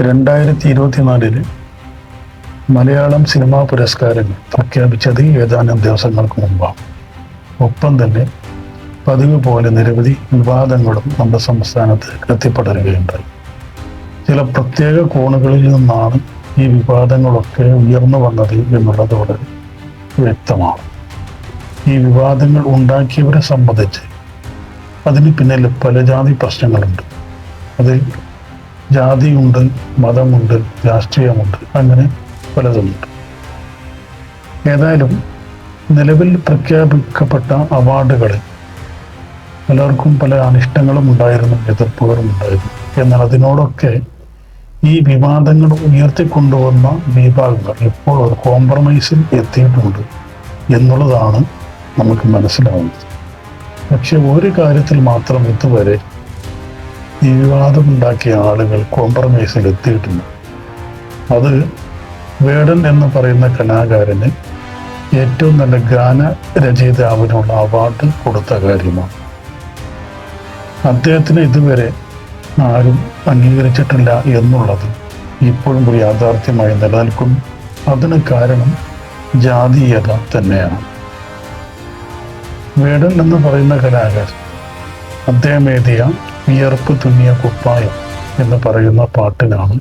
രണ്ടായിരത്തി ഇരുപത്തിനാലിൽ മലയാളം സിനിമാ പുരസ്കാരങ്ങൾ പ്രഖ്യാപിച്ചത് ഏതാനും ദിവസങ്ങൾക്ക് മുമ്പാണ് ഒപ്പം തന്നെ പതിവ് പോലെ നിരവധി വിവാദങ്ങളും നമ്മുടെ സംസ്ഥാനത്ത് എത്തിപ്പടരുകയുണ്ടായി. ചില പ്രത്യേക കോണുകളിൽ നിന്നാണ് ഈ വിവാദങ്ങളൊക്കെ ഉയർന്നു വന്നത് എന്നുള്ളത് വളരെ വ്യക്തമാണ്. ഈ വിവാദങ്ങൾ ഉണ്ടാക്കിയവരെ സംബന്ധിച്ച് അതിന് പിന്നിൽ പല ജാതി പ്രശ്നങ്ങളുണ്ട്. അത് ജാതിയുണ്ട് മതമുണ്ട് രാഷ്ട്രീയമുണ്ട് അങ്ങനെ പലതുമുണ്ട് ഏതായാലും നിലവിൽ പ്രഖ്യാപിക്കപ്പെട്ട അവാർഡുകളിൽ പലർക്കും പല അനിഷ്ടങ്ങളും ഉണ്ടായിരുന്നു എതിർപ്പുകളും ഉണ്ടായിരുന്നു. എന്നാൽ അതിനോടൊക്കെ ഈ വിവാദങ്ങൾ ഉയർത്തിക്കൊണ്ടുവന്ന വിഭാഗങ്ങൾ ഇപ്പോൾ ഒരു കോംപ്രമൈസിൽ എത്തിയിട്ടുണ്ട് എന്നുള്ളതാണ് നമുക്ക് മനസ്സിലാവുന്നത്. പക്ഷെ ഒരു കാര്യത്തിൽ മാത്രം ഇതുവരെ ഈ വിവാദമുണ്ടാക്കിയ ആളുകൾ കോംപ്രമൈസിൽ എത്തിയിട്ടുണ്ട്. അത് വേടൻ എന്ന് പറയുന്ന കലാകാരന് ഏറ്റവും നല്ല ഗാന രചയിതാവിനുള്ള അവാർഡ് കൊടുത്ത കാര്യമാണ്. അദ്ദേഹത്തിന് ഇതുവരെ ആരും അംഗീകരിച്ചിട്ടില്ല എന്നുള്ളത് ഇപ്പോഴും ഒരു യാഥാർത്ഥ്യമായി നിലനിൽക്കുന്നു അതിന് കാരണം ജാതീയത തന്നെയാണ്. വേടൻ എന്ന് പറയുന്ന കലാകാരൻ അദ്ദേഹം എഴുതിയ വിയർപ്പ് തുന്നിയ കുപ്പായം എന്ന് പറയുന്ന പാട്ടിനാണ്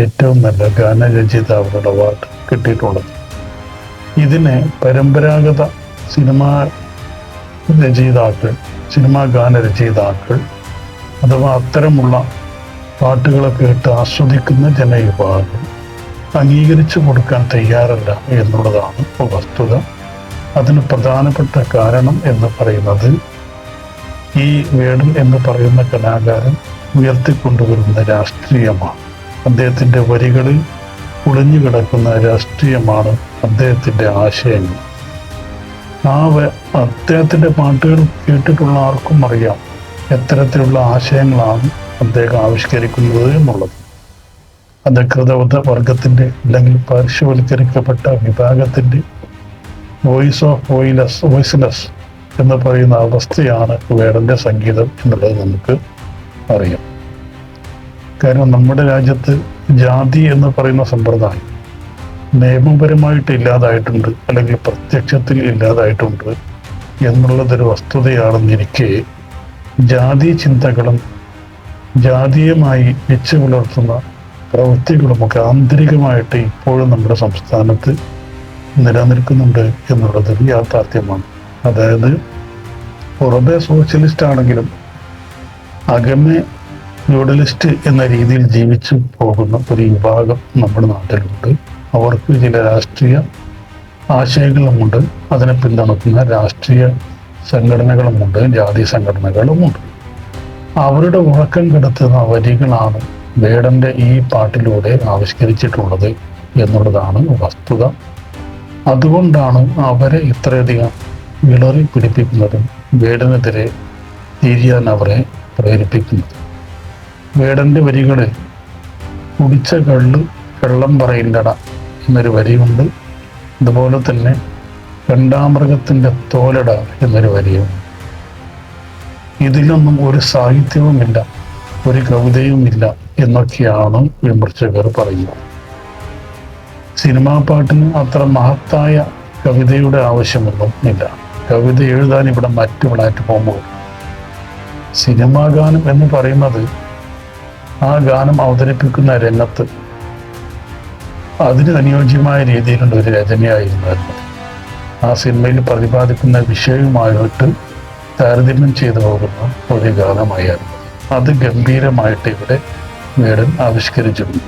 ഏറ്റവും നല്ല ഗാനരചയിതാവിനുള്ള അവാർഡ് കിട്ടിയിട്ടുള്ളത്. ഇതിനെ പരമ്പരാഗത സിനിമാ രചയിതാക്കൾ സിനിമാ ഗാന രചയിതാക്കൾ അഥവാ അത്തരമുള്ള പാട്ടുകളെ കേട്ട് ആസ്വദിക്കുന്ന ജനവിഭാഗം അംഗീകരിച്ചു കൊടുക്കാൻ തയ്യാറല്ല എന്നുള്ളതാണ് വസ്തുത. അതിന് പ്രധാനപ്പെട്ട കാരണം എന്ന് പറയുന്നത് ഈ വേണൽ എന്ന് പറയുന്ന കലാകാരൻ ഉയർത്തിക്കൊണ്ടുവരുന്ന രാഷ്ട്രീയമാണ്. അദ്ദേഹത്തിന്റെ വരികളിൽ ഒളിഞ്ഞു കിടക്കുന്ന രാഷ്ട്രീയമാണ് അദ്ദേഹത്തിന്റെ ആശയങ്ങൾ. ആ അദ്ദേഹത്തിന്റെ പാട്ടുകൾ കേട്ടിട്ടുള്ള ആർക്കും അറിയാം എത്തരത്തിലുള്ള ആശയങ്ങളാണ് അദ്ദേഹം ആവിഷ്കരിക്കുന്നത് എന്നുള്ളത്. അധികൃത വർഗത്തിന്റെ അല്ലെങ്കിൽ പാർശ്വവൽക്കരിക്കപ്പെട്ട വിഭാഗത്തിന്റെ വോയിസ് ഓഫ് വോയിലസ് വോയിസ്ലെസ് എന്ന് പറയുന്ന അവസ്ഥയാണ് വേടന്റെ സംഗീതം എന്നുള്ളത് നമുക്ക് അറിയാം. കാരണം നമ്മുടെ രാജ്യത്ത് ജാതി എന്ന് പറയുന്ന സമ്പ്രദായം നിയമപരമായിട്ട് ഇല്ലാതായിട്ടുണ്ട് അല്ലെങ്കിൽ പ്രത്യക്ഷത്തിൽ ഇല്ലാതായിട്ടുണ്ട് എന്നുള്ളതൊരു വസ്തുതയാണെന്നിരിക്കെ ജാതി ചിന്തകളും ജാതീയമായി വെച്ച് പുലർത്തുന്ന പ്രവൃത്തികളുമൊക്കെ ആന്തരികമായിട്ട് ഇപ്പോഴും നമ്മുടെ സംസ്ഥാനത്ത് നിലനിൽക്കുന്നുണ്ട് എന്നുള്ളത് യാഥാർത്ഥ്യമാണ്. അതായത് പുറമേ സോഷ്യലിസ്റ്റ് ആണെങ്കിലും അകമേ ന്യൂഡലിസ്റ്റ് എന്ന രീതിയിൽ ജീവിച്ചു പോകുന്ന ഒരു വിഭാഗം നമ്മുടെ നാട്ടിലുണ്ട്. അവർക്ക് ചില രാഷ്ട്രീയ ആശയങ്ങളുമുണ്ട്. അതിനെ പിന്തുണക്കുന്ന രാഷ്ട്രീയ സംഘടനകളുമുണ്ട് ജാതി സംഘടനകളുമുണ്ട്. അവരുടെ ഉറക്കം കിടത്തുന്ന വരികളാണ് വേടന്റെ ഈ പാട്ടിലൂടെ ആവിഷ്കരിച്ചിട്ടുള്ളത് എന്നുള്ളതാണ് വസ്തുത. അതുകൊണ്ടാണ് അവരെ ഇത്രയധികം വിളറി പിടിപ്പിക്കുന്നതും വേടനെതിരെ തിരിയാൻ അവരെ പ്രേരിപ്പിക്കുന്നത്. വേടന്റെ വരികളിൽ കുടിച്ച കള്ള് വെള്ളം പറയില്ലട എന്നൊരു വരിയുണ്ട്. അതുപോലെ തന്നെ രണ്ടാമൃഗത്തിന്റെ തോലട എന്നൊരു വരിയുണ്ട്. ഇതിലൊന്നും ഒരു സാഹിത്യവുമില്ല ഒരു കവിതയുമില്ല എന്നൊക്കെയാണ് വിമർശകർ പറയുന്നത്. സിനിമാ പാട്ടിന് അത്ര മഹത്തായ കവിതയുടെ ആവശ്യമൊന്നും ഇല്ല കവിത എഴുതാൻ ഇവിടെ മറ്റു പ്ലാറ്റ്ഫോമുകൾ സിനിമാ ഗാനം എന്ന് പറയുന്നത് ആ ഗാനം അവതരിപ്പിക്കുന്ന രംഗത്ത് അതിന് അനുയോജ്യമായ രീതിയിലുള്ള ഒരു രചനയായിരുന്നു ആ സിനിമയിൽ പ്രതിപാദിക്കുന്ന വിഷയവുമായിട്ട് താരതമ്യം ചെയ്തു പോകുന്ന ഒരു ഗാനമായിരുന്നു അത്. ഗംഭീരമായിട്ട് ഇവിടെ വേടൻ ആവിഷ്കരിച്ചിരുന്നു.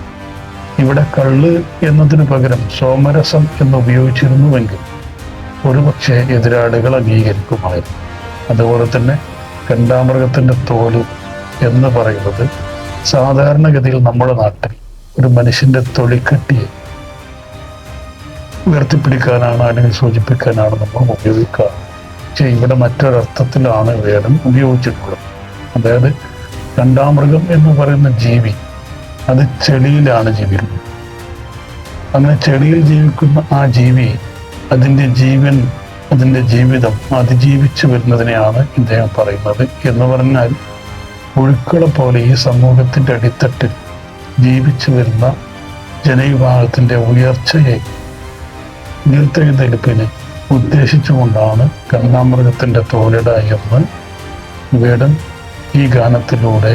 ഇവിടെ കള്ള് എന്നതിന് പകരം സോമരസം എന്ന് ഉപയോഗിച്ചിരുന്നുവെങ്കിൽ ഒരുപക്ഷെ എതിരാളികൾ അംഗീകരിക്കുമായിരുന്നു. അതുപോലെ തന്നെ കണ്ടാമൃഗത്തിന്റെ തോൽ എന്ന് പറയുന്നത് സാധാരണഗതിയിൽ നമ്മുടെ നാട്ടിൽ ഒരു മനുഷ്യന്റെ തൊളിക്കെട്ടിയെ ഉയർത്തിപ്പിടിക്കാനാണ് അല്ലെങ്കിൽ സൂചിപ്പിക്കാനാണ് നമ്മൾ ഉപയോഗിക്കുക. പക്ഷേ ഇവിടെ മറ്റൊരർത്ഥത്തിലാണ് വേദം ഉപയോഗിച്ചിട്ടുള്ളത്. അതായത് രണ്ടാമൃഗം എന്ന് പറയുന്ന ജീവി അത് ചെളിയിലാണ് ജീവിക്കുന്നത്. അങ്ങനെ ചെളിയിൽ ജീവിക്കുന്ന ആ ജീവി അതിന്റെ ജീവൻ അതിന്റെ ജീവിതം അതിജീവിച്ചു വരുന്നതിനെയാണ് ഇദ്ദേഹം പറയുന്നത് എന്ന് പറഞ്ഞാൽ പുഴുക്കളെ പോലെ ഈ സമൂഹത്തിന്റെ അടിത്തട്ടിൽ ജീവിച്ചു വരുന്ന ജനവിഭാഗത്തിന്റെ ഉയർച്ചയെ ഉയർത്തെഴുന്നേൽപ്പിനെ ഉദ്ദേശിച്ചുകൊണ്ടാണ് കണ്ണാമൃഗത്തിന്റെ തോലിട എന്ന് വേടൻ ഈ ഗാനത്തിലൂടെ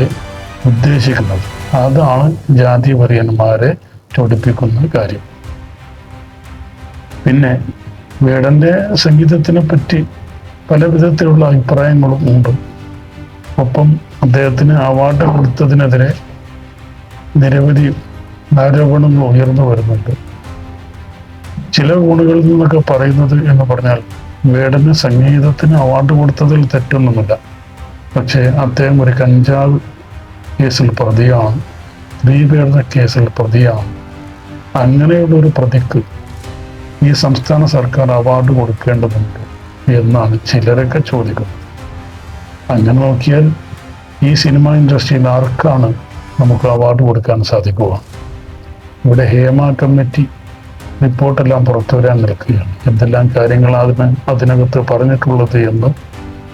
ഉദ്ദേശിക്കുന്നത്. അതാണ് ജാതി വറിയന്മാരെ ചൊടിപ്പിക്കുന്ന കാര്യം. പിന്നെ വേടന്റെ സംഗീതത്തിനെ പറ്റി പല വിധത്തിലുള്ള അഭിപ്രായങ്ങളും ഉണ്ട്. ഒപ്പം അദ്ദേഹത്തിന് അവാർഡ് കൊടുത്തതിനെതിരെ നിരവധി ആരോപണങ്ങൾ ഉയർന്നു വരുന്നുണ്ട്. ചില കോണുകളിൽ നിന്നൊക്കെ പറയുന്നത് എന്ന് പറഞ്ഞാൽ വേടന് സംഗീതത്തിന് അവാർഡ് കൊടുത്തതിൽ തെറ്റൊന്നുമില്ല. പക്ഷേ അദ്ദേഹം ഒരു കഞ്ചാവ് കേസിൽ പ്രതിയാണ്. സ്ത്രീപീഡന കേസിൽ പ്രതിയാണ്. അങ്ങനെയുള്ള ഒരു പ്രതിക്ക് ഈ സംസ്ഥാന സർക്കാർ അവാർഡ് കൊടുക്കേണ്ടതുണ്ട് എന്നാണ് ചിലരൊക്കെ ചോദിക്കുന്നത്. അങ്ങനെ നോക്കിയാൽ ഈ സിനിമ ഇൻഡസ്ട്രിയിൽ ആർക്കാണ് നമുക്ക് അവാർഡ് കൊടുക്കാൻ സാധിക്കുക? ഇവിടെ ഹേമ കമ്മിറ്റി റിപ്പോർട്ടെല്ലാം പുറത്തു വരാൻ നിൽക്കുകയാണ്. എന്തെല്ലാം കാര്യങ്ങളാണ് അതിന് അതിനകത്ത് പറഞ്ഞിട്ടുള്ളത് എന്ന്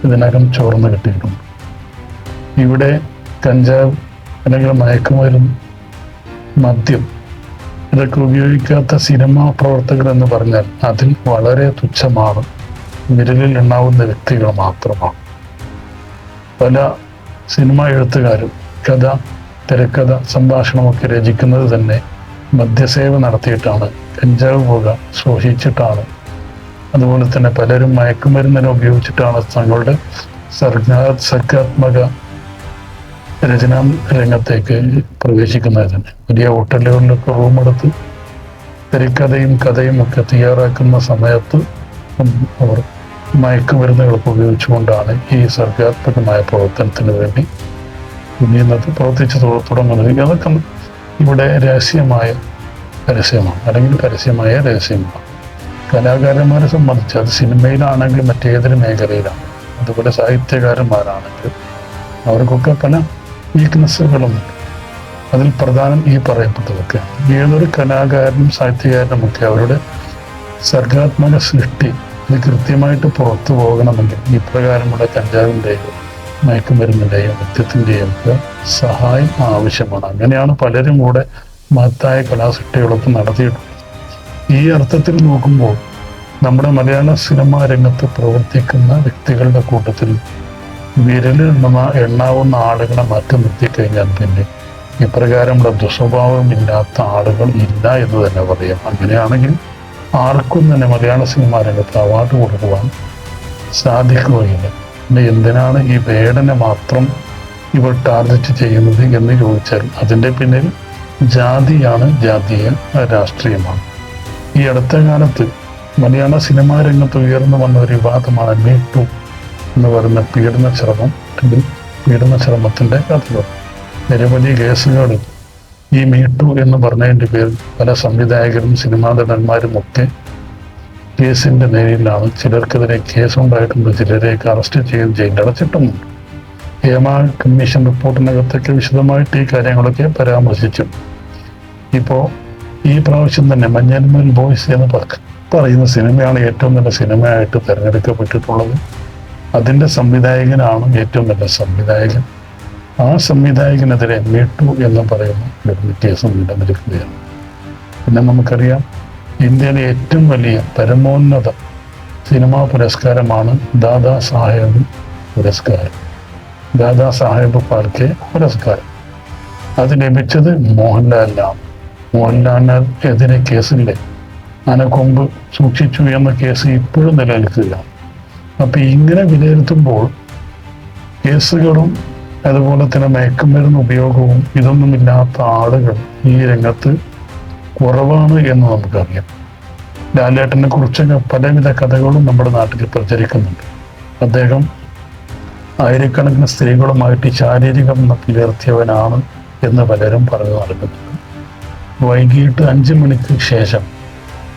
ഇതിനകം ചോർന്ന് കിട്ടിയിട്ടുണ്ട്. ഇവിടെ കഞ്ചാവ് അല്ലെങ്കിൽ മയക്കുമരുന്ന് മദ്യം ഇതൊക്കെ ഉപയോഗിക്കാത്ത സിനിമാ പ്രവർത്തകർ എന്ന് പറഞ്ഞാൽ അതിൽ വളരെ തുച്ഛമാണ്. വിരലിൽ എണ്ണാവുന്ന വ്യക്തികൾ മാത്രമാണ്. പല സിനിമ എഴുത്തുകാരും കഥ തിരക്കഥ സംഭാഷണമൊക്കെ രചിക്കുന്നത് തന്നെ മദ്യസേവ നടത്തിയിട്ടാണ്. കഞ്ചാവ് പുക സൂക്ഷിച്ചിട്ടാണ് അതുപോലെ തന്നെ പലരും മയക്കുമരുന്നിനെ ഉപയോഗിച്ചിട്ടാണ് തങ്ങളുടെ സർഗാ സർഗാത്മക രചനാ രംഗത്തേക്ക് പ്രവേശിക്കുന്നത് തന്നെ വലിയ ഹോട്ടലുകളിലൊക്കെ റൂമെടുത്ത് തിരക്കഥയും കഥയും ഒക്കെ തയ്യാറാക്കുന്ന സമയത്ത് അവർ മയക്കുമരുന്നുകളൊക്കെ ഉപയോഗിച്ചുകൊണ്ടാണ് ഈ സർഗാത്മകമായ പ്രവർത്തനത്തിന് വേണ്ടി തുനിയുന്നത് പ്രവർത്തിച്ച് തുടങ്ങുന്നത്. അതൊക്കെ ഇവിടെ രഹസ്യമായ പരസ്യമാണ്. അല്ലെങ്കിൽ പരസ്യമായ രഹസ്യമാണ്. കലാകാരന്മാരെ സംബന്ധിച്ച് അത് സിനിമയിലാണെങ്കിലും മറ്റേതൊരു മേഖലയിലാണ്. അതുപോലെ സാഹിത്യകാരന്മാരാണെങ്കിലും അവർക്കൊക്കെ പല വീക്ക്നെസ്സുകളുമുണ്ട് അതിൽ പ്രധാനം ഈ പറയപ്പെട്ടതൊക്കെ. ഏതൊരു കലാകാരനും സാഹിത്യകാരനും ഒക്കെ അവരുടെ സർഗാത്മക സൃഷ്ടി ഇത് കൃത്യമായിട്ട് പുറത്തു പോകണമെങ്കിൽ ഇപ്രകാരമുള്ള കഞ്ചാവിന്റെയോ മയക്കുമരുന്നിന്റെയോ മദ്യത്തിന്റെയും ഒക്കെ സഹായം ആവശ്യമാണ്. അങ്ങനെയാണ് പലരും കൂടെ മഹത്തായ കലാസൃഷ്ടികളൊക്കെ നടത്തിയിട്ടുള്ളത്. ഈ അർത്ഥത്തിൽ നോക്കുമ്പോൾ നമ്മുടെ മലയാള സിനിമാ രംഗത്ത് പ്രവർത്തിക്കുന്ന വ്യക്തികളുടെ കൂട്ടത്തിൽ വിരലെണ്ണുന്ന എണ്ണാവുന്ന ആളുകളെ മാറ്റി നിർത്തിക്കഴിഞ്ഞാൽ പിന്നെ ഇപ്രകാരമുള്ള ദുസ്വഭാവമില്ലാത്ത ആളുകൾ ഇല്ല എന്ന് തന്നെ പറയാം. അങ്ങനെയാണെങ്കിൽ ആർക്കും തന്നെ മലയാള സിനിമാ രംഗത്ത് അവാർഡ് കൊടുക്കുവാൻ സാധിക്കുകയില്ല. പിന്നെ എന്തിനാണ് ഈ വേടനെ മാത്രം ഇവർ ടാർഗറ്റ് ചെയ്യുന്നത് എന്ന് ചോദിച്ചാൽ അതിന്റെ പിന്നിൽ ജാതിയാണ് ജാതീയ രാഷ്ട്രീയമാണ്. ഈ അടുത്ത കാലത്ത് മലയാള സിനിമാ രംഗത്ത് ഉയർന്നു വന്ന ഒരു വിവാദമാണ് മീ ടു എന്ന് പറയുന്ന പീഡന ശ്രമം അല്ലെങ്കിൽ പീഡന ശ്രമത്തിന്റെ കഥകൾ. നിരവധി കേസുകളിൽ ഈ മീട്ടു എന്ന് പറഞ്ഞതിന്റെ പേരിൽ പല സംവിധായകരും സിനിമാ നടന്മാരും ഒക്കെ കേസിന്റെ നേരിലാണ്. ചിലർക്കെതിരെ കേസുണ്ടായിട്ടുണ്ട് ചിലരെയൊക്കെ അറസ്റ്റ് ചെയ്ത് ജയിലടച്ചിട്ടുമുണ്ട് ഹേമ കമ്മീഷൻ റിപ്പോർട്ടിനകത്തൊക്കെ വിശദമായിട്ട് ഈ കാര്യങ്ങളൊക്കെ പരാമർശിച്ചു. ഇപ്പോൾ ഈ പ്രാവശ്യം തന്നെ മഞ്ഞൽമേൽ ബോയ്സ് എന്ന് പറ- പറയുന്ന സിനിമയാണ് ഏറ്റവും നല്ല സിനിമയായിട്ട് തിരഞ്ഞെടുക്കപ്പെട്ടിട്ടുള്ളത്. അതിന്റെ സംവിധായകനാണ് ഏറ്റവും നല്ല സംവിധായകൻ. ആ സംവിധായകനെതിരെ മീട്ടു എന്ന് പറയുന്ന ഒരു വ്യത്യാസം നിലനിൽക്കുകയാണ്. പിന്നെ നമുക്കറിയാം ഇന്ത്യയിലെ ഏറ്റവും വലിയ പരമോന്നത സിനിമാ പുരസ്കാരമാണ് ദാദാ സാഹേബ് പുരസ്കാരം. ദാദാ സാഹേബ് ഫാൽക്കെ പുരസ്കാരം. അത് ലഭിച്ചത് മോഹൻലാലിനാണ് മോഹൻലാലിനെതിരെ കേസിന്റെ അനക്കൊമ്പ് സൂക്ഷിച്ചു എന്ന കേസ് ഇപ്പോഴും നിലനിൽക്കുകയാണ്. അപ്പൊ ഇങ്ങനെ വിലയിരുത്തുമ്പോൾ കേസുകളും അതുപോലെ തന്നെ മയക്കുമരുന്ന് ഉപയോഗവും ഇതൊന്നുമില്ലാത്ത ആളുകൾ ഈ രംഗത്ത് കുറവാണ് എന്ന് നമുക്കറിയാം. ലാലേട്ടനെ കുറിച്ചൊക്കെ പലവിധ കഥകളും നമ്മുടെ നാട്ടിൽ പ്രചരിക്കുന്നുണ്ട്. അദ്ദേഹം ആയിരക്കണക്കിന് സ്ത്രീകളുമായിട്ട് ശാരീരികം പുലർത്തിയവനാണ് എന്ന് പലരും പറഞ്ഞു നടക്കുന്നുണ്ട്. വൈകിട്ട് അഞ്ച് മണിക്ക് ശേഷം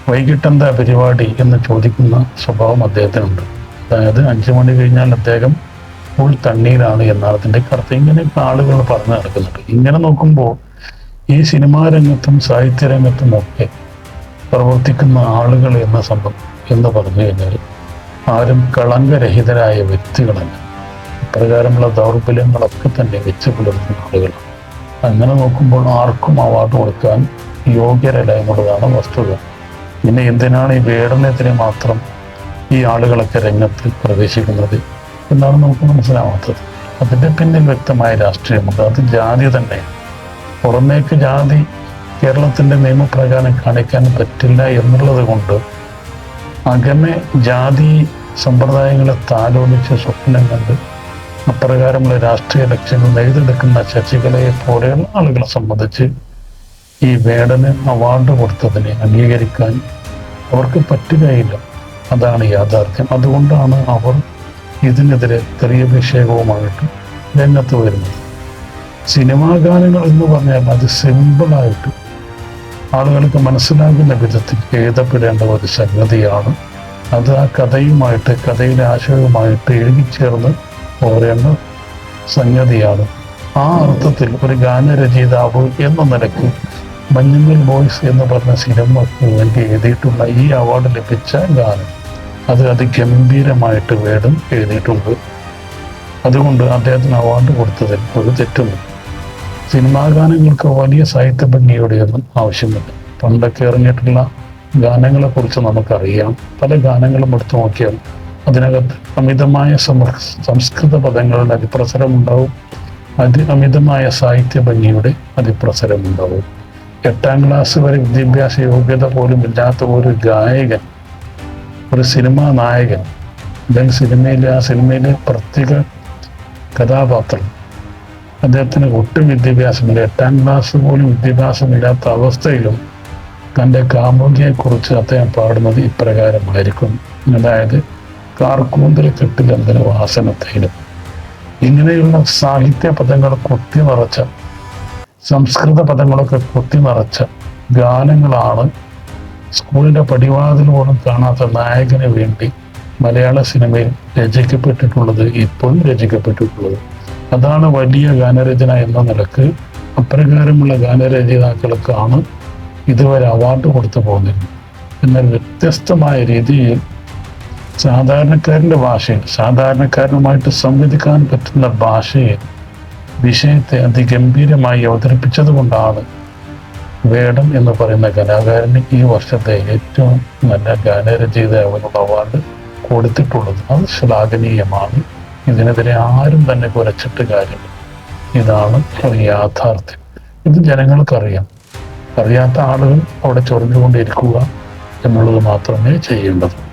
വൈകിട്ട് എന്താ പരിപാടി എന്ന് ചോദിക്കുന്ന സ്വഭാവം അദ്ദേഹത്തിനുണ്ട്. അതായത് അഞ്ചു മണി കഴിഞ്ഞാൽ അദ്ദേഹം ഫുൾ തണ്ണീരാണ് എന്നാളത്തിന്റെ കറുത്ത. ഇങ്ങനെയൊക്കെ ആളുകൾ പറഞ്ഞു നടക്കുന്നുണ്ട്. ഇങ്ങനെ നോക്കുമ്പോൾ ഈ സിനിമാ രംഗത്തും സാഹിത്യ രംഗത്തും ഒക്കെ പ്രവർത്തിക്കുന്ന ആളുകൾ എന്ന സംഭവം എന്ന് പറഞ്ഞു കഴിഞ്ഞാൽ ആരും കളങ്കരഹിതരായ വ്യക്തികളല്ല. ഇപ്രകാരമുള്ള ദൗർബല്യങ്ങളൊക്കെ തന്നെ വെച്ച് പുലർത്തുന്ന ആളുകളാണ്. അങ്ങനെ നോക്കുമ്പോൾ ആർക്കും അവാർഡ് കൊടുക്കാൻ യോഗ്യരല്ല എന്നുള്ളതാണ് വസ്തുത. പിന്നെ എന്തിനാണ് ഈ വേടനെതിരെ മാത്രം ഈ ആളുകളൊക്കെ രംഗത്ത് പ്രവേശിക്കുന്നത് എന്നാണ് നമുക്ക് മനസ്സിലാവാത്തത്. അതിന്റെ പിന്നിൽ വ്യക്തമായ രാഷ്ട്രീയമുണ്ട്. അത് ജാതി തന്നെ. പുറമേക്ക് ജാതി കേരളത്തിന്റെ നിയമപ്രകാരം കാണിക്കാൻ പറ്റില്ല എന്നുള്ളത് കൊണ്ട് അകമെ ജാതി സമ്പ്രദായങ്ങളെ താലോലിച്ച് സ്വപ്നം കണ്ട് അപ്രകാരമുള്ള രാഷ്ട്രീയ ലക്ഷ്യങ്ങൾ നെയ്തെടുക്കുന്ന ശശികലയെ പോലെയുള്ള ആളുകളെ സംബന്ധിച്ച് ഈ വേടന് അവാർഡ് കൊടുത്തതിനെ അംഗീകരിക്കാൻ അവർക്ക് പറ്റുകയില്ല. അതാണ് യാഥാർത്ഥ്യം. അതുകൊണ്ടാണ് അവർ ഇതിനെതിരെ തെറിയഭിഷേകവുമായിട്ട് രംഗത്ത് വരുന്നത്. സിനിമാ ഗാനങ്ങൾ എന്ന് പറഞ്ഞാൽ അത് സിമ്പിളായിട്ട് ആളുകൾക്ക് മനസ്സിലാകുന്ന വിധത്തിൽ എഴുതപ്പെടേണ്ട ഒരു സംഗതിയാണ്. അത് ആ കഥയുമായിട്ട് കഥയിലെ ആശയവുമായിട്ട് എഴുതിച്ചേർന്ന് പോരേണ്ട സംഗതിയാണ്. ആ അർത്ഥത്തിൽ ഒരു ഗാനരചയിതാവ് എന്ന നിലയ്ക്ക് മഞ്ഞുമൽ ബോയ്സ് എന്ന് പറഞ്ഞ സിനിമക്ക് വേണ്ടി എഴുതിയിട്ടുള്ള ഈ അവാർഡ് ലഭിച്ച ഗാനം. അത് അതിഗംഭീരമായിട്ട് വേദം എഴുതിയിട്ടുണ്ട്. അതുകൊണ്ട് അദ്ദേഹത്തിന് അവാർഡ് കൊടുത്തതിൽ ഒരു തെറ്റുമില്ല. സിനിമാ ഗാനങ്ങൾക്ക് വലിയ സാഹിത്യ ഭംഗിയുടെയൊന്നും ആവശ്യമില്ല. പണ്ടൊക്കെ ഇറങ്ങിയിട്ടുള്ള ഗാനങ്ങളെ കുറിച്ച് നമുക്കറിയാം. പല ഗാനങ്ങളും എടുത്തു നോക്കിയാൽ അതിനകത്ത് അമിതമായ സംസ്കൃത പദങ്ങളുടെ അതിപ്രസരം ഉണ്ടാവും അതി അമിതമായ സാഹിത്യ ഭംഗിയുടെ അതിപ്രസരം ഉണ്ടാവും എട്ടാം ക്ലാസ് വരെ വിദ്യാഭ്യാസ യോഗ്യത പോലും ഇല്ലാത്ത ഒരു ഗായകൻ ഒരു സിനിമാ നായകൻ. അല്ലെങ്കിൽ സിനിമയിലെ ആ സിനിമയിലെ പ്രത്യേക കഥാപാത്രം. അദ്ദേഹത്തിന് ഒട്ടും വിദ്യാഭ്യാസമില്ല. എട്ടാം ക്ലാസ് പോലും വിദ്യാഭ്യാസമില്ലാത്ത അവസ്ഥയിലും തന്റെ കാമുകിയെക്കുറിച്ച് അദ്ദേഹം പാടുന്നത് ഇപ്രകാരമായിരിക്കും. അതായത് കാർക്കൂന്തൽ കെട്ടിലെന്തിന് വാസനത്തേലും. ഇങ്ങനെയുള്ള സാഹിത്യ പദങ്ങൾ കുത്തി നിറച്ച സംസ്കൃത പദങ്ങളൊക്കെ കുത്തി നിറച്ച ഗാനങ്ങളാണ് സ്കൂളിന്റെ പടിവാതിൽ പോലും കാണാത്ത നായകന് വേണ്ടി മലയാള സിനിമയിൽ രചിക്കപ്പെട്ടിട്ടുള്ളത് ഇപ്പോഴും രചിക്കപ്പെട്ടിട്ടുള്ളത്. അതാണ് വലിയ ഗാനരചന എന്ന നിലയ്ക്ക് അപ്രകാരമുള്ള ഗാനരചയിതാക്കൾക്കാണ് ഇതുവരെ അവാർഡ് കൊടുത്തു പോകുന്നത് എന്നാൽ വ്യത്യസ്തമായ രീതിയിൽ സാധാരണക്കാരന്റെ ഭാഷയിൽ സാധാരണക്കാരനുമായിട്ട് സംവദിക്കാൻ പറ്റുന്ന ഭാഷയിൽ വിഷയത്തെ അതിഗംഭീരമായി അവതരിപ്പിച്ചത് കൊണ്ടാണ് വേടം എന്ന് പറയുന്ന കലാകാരന് ഈ വർഷത്തെ ഏറ്റവും നല്ല ഗാനരചയിത അവനുള്ള അവാർഡ് കൊടുത്തിട്ടുള്ളത് അത് ശ്ലാഘനീയമാണ്. ഇതിനെതിരെ ആരും തന്നെ കുരച്ചിട്ട് കാര്യമില്ല. ഇതാണ് ഒരു യാഥാർത്ഥ്യം. ഇത് ജനങ്ങൾക്കറിയാം. അറിയാത്ത ആളുകൾ അവിടെ ചൊറിഞ്ഞുകൊണ്ടിരിക്കുക എന്നുള്ളത് മാത്രമേ ചെയ്യേണ്ടത്